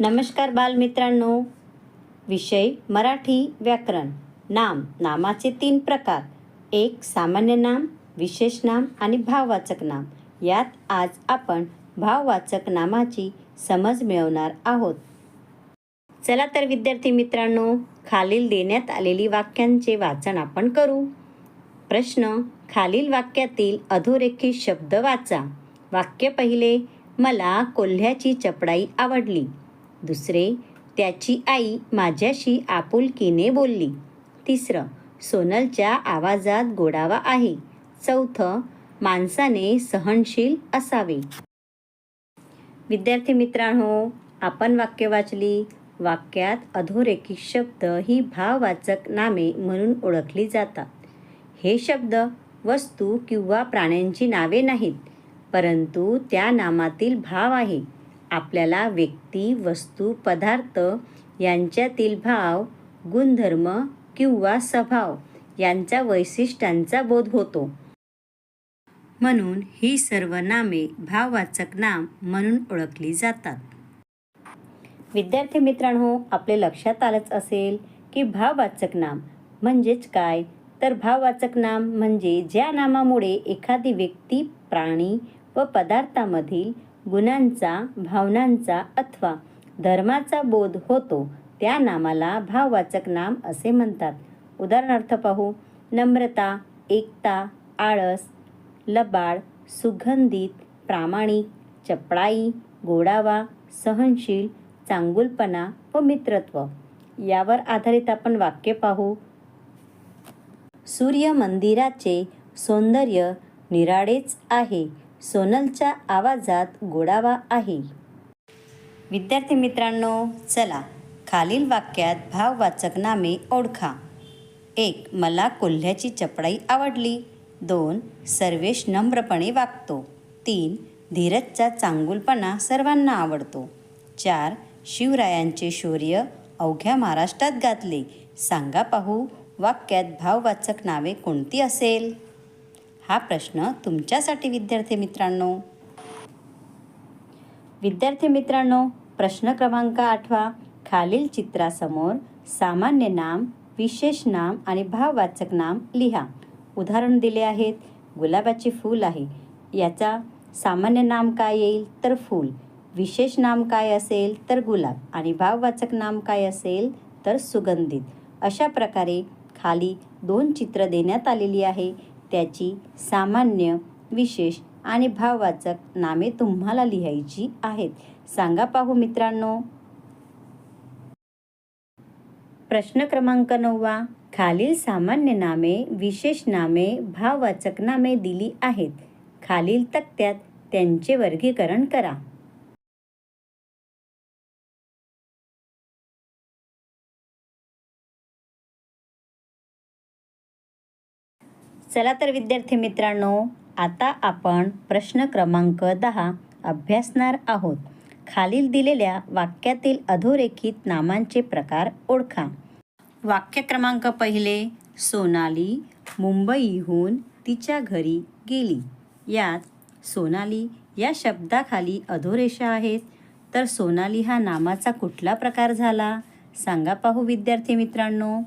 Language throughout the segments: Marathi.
नमस्कार बालमित्रांनो. विषय मराठी व्याकरण. नाम नामाचे तीन प्रकार. एक सामान्य नाम विशेष नाम आणि भाववाचक नाम. यात आज आपण भाववाचक नामाची समज मिळवणार आहोत. चला तर विद्यार्थी मित्रांनो खालील देण्यात आलेली वाक्यांचे वाचन आपण करू. प्रश्न खालील वाक्यातील अधोरेखित शब्द वाचा. वाक्य पहिले मला कोल्ह्याची चपडाई आवडली. दुसरे त्याची आई माझ्याशी आपुलकीने बोलली. तिसरं सोनलच्या आवाजात गोडावा आहे. चौथं माणसाने सहनशील असावे. विद्यार्थी मित्रांनो आपण वाक्य वाचली. वाक्यात अधोरेखित शब्द ही भाववाचक नामे म्हणून ओळखली जातात. हे शब्द वस्तू किंवा प्राण्यांची नावे नाहीत परंतु त्या नामातील भाव आहे. आपल्याला व्यक्ती वस्तू पदार्थ यांच्यातील भाव गुणधर्म किंवा स्वभाव यांच्या वैशिष्ट्यांचा बोध होतो. म्हणून ही सर्व नामे भाववाचक नाम म्हणून ओळखली जातात. विद्यार्थी मित्रांनो आपले लक्षात आलंच असेल की भाववाचक नाम म्हणजेच काय? तर भाववाचक नाम म्हणजे ज्या नामामुळे एखादी व्यक्ती प्राणी व पदार्थामधील गुणांचा भावनांचा अथवा धर्माचा बोध होतो त्या नामाला भाववाचक नाम असे म्हणतात. उदाहरणार्थ पाहू. नम्रता एकता आळस लबाड सुगंधित प्रामाणिक चपळाई गोडावा सहनशील चांगुलपणा व मित्रत्व. यावर आधारित आपण वाक्य पाहू. सूर्य मंदिराचे सौंदर्य निराळेच आहे. सोनलच्या आवाजात गोडावा आहे. विद्यार्थी मित्रांनो चला खालील वाक्यात भाववाचक नामे ओळखा. एक मला कोल्ह्याची चपडाई आवडली. दोन सर्वेश नम्रपणे वागतो. तीन धीरजचा चांगुलपणा सर्वांना आवडतो. चार शिवरायांचे शौर्य अवघ्या महाराष्ट्रात घातले सांगा पाहू वाक्यात भाववाचक नावे कोणती असेल? हा प्रश्न तुमच्यासाठी विद्यार्थी मित्रांनो. विद्यार्थी मित्रांनो प्रश्न क्रमांक आठवा. खालील चित्रासमोर सामान्य नाम विशेष नाम आणि भाववाचक नाम लिहा. उदाहरण दिले आहेत. गुलाबाचे फूल आहे. याचा सामान्य नाम काय येईल? तर फूल. विशेष नाम काय असेल? तर गुलाब. आणि भाववाचक नाम काय असेल? तर सुगंधित. अशा प्रकारे खाली दोन चित्र देण्यात आलेली आहे. त्याची सामान्य विशेष आणि भाववाचक नामे तुम्हाला लिहायची आहेत. सांगा पाहू मित्रांनो. प्रश्न क्रमांक नववा. खालील सामान्य नामे विशेष नामे भाववाचक नामे दिली आहेत. खालील तक्त्यात त्यांचे वर्गीकरण करा. चला तर विद्यार्थी मित्रांनो आता आपण प्रश्न क्रमांक दहा अभ्यासणार आहोत. खालील दिलेल्या वाक्यातील अधोरेखित नामांचे प्रकार ओळखा. वाक्य क्रमांक पहिले सोनाली मुंबईहून तिच्या घरी गेली. यात सोनाली या शब्दाखाली अधोरेषा आहेत. तर सोनाली हा नामाचा कुठला प्रकार झाला? सांगा पाहू विद्यार्थी मित्रांनो.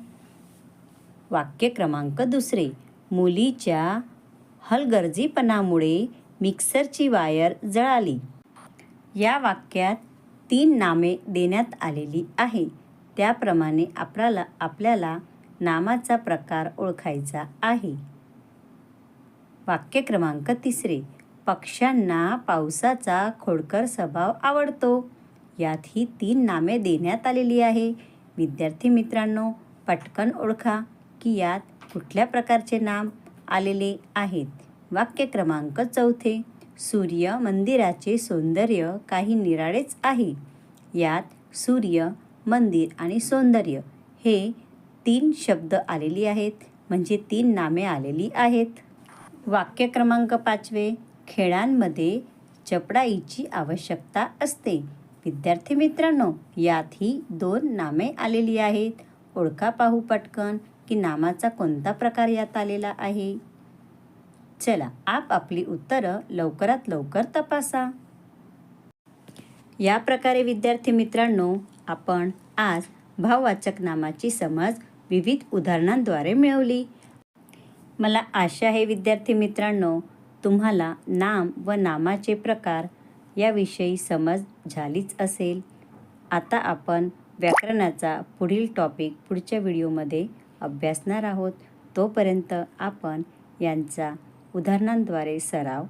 वाक्य क्रमांक दुसरे. मुलीच्या हलगर्जीपणामुळे मिक्सरची वायर जळाली. या वाक्यात तीन नामे देण्यात आलेली आहे. त्याप्रमाणे आपल्याला आपल्याला नामाचा प्रकार ओळखायचा आहे. वाक्य क्रमांक तिसरे. पक्ष्यांना पावसाचा खोडकर स्वभाव आवडतो. यात ही तीन नामे देण्यात आलेली आहे. विद्यार्थी मित्रांनो पटकन ओळखा की यात कुठल्या प्रकारचे नाम आलेले आहेत? वाक्य क्रमांक चौथे. सूर्य मंदिराचे सौंदर्य काही निराळेच आहे. यात सूर्य मंदिर आणि सौंदर्य हे तीन शब्द आलेली आहेत म्हणजे तीन नामे आलेली आहेत. वाक्य क्रमांक पाचवे. खेळांमध्ये चपडाईची आवश्यकता असते. विद्यार्थी मित्रांनो यातही दोन नामे आलेली आहेत. ओळखा पाहू पटकन. की नामाचा कोणता प्रकार यात आलेला आहे? चला आप आपली उत्तरं लवकरात लवकर तपासा. या प्रकारे विद्यार्थी मित्रांनो आपण आज भाववाचक नामाची समज विविध उदाहरणांद्वारे मिळवली. मला आशा आहे विद्यार्थी मित्रांनो तुम्हाला नाम व नामाचे प्रकार याविषयी समज झालीच असेल. आता आपण व्याकरणाचा पुढील टॉपिक पुढच्या व्हिडिओमध्ये अभ्यासणार आहोत तोपर्यंत आपण यांचा उदाहरणांद्वारे सराव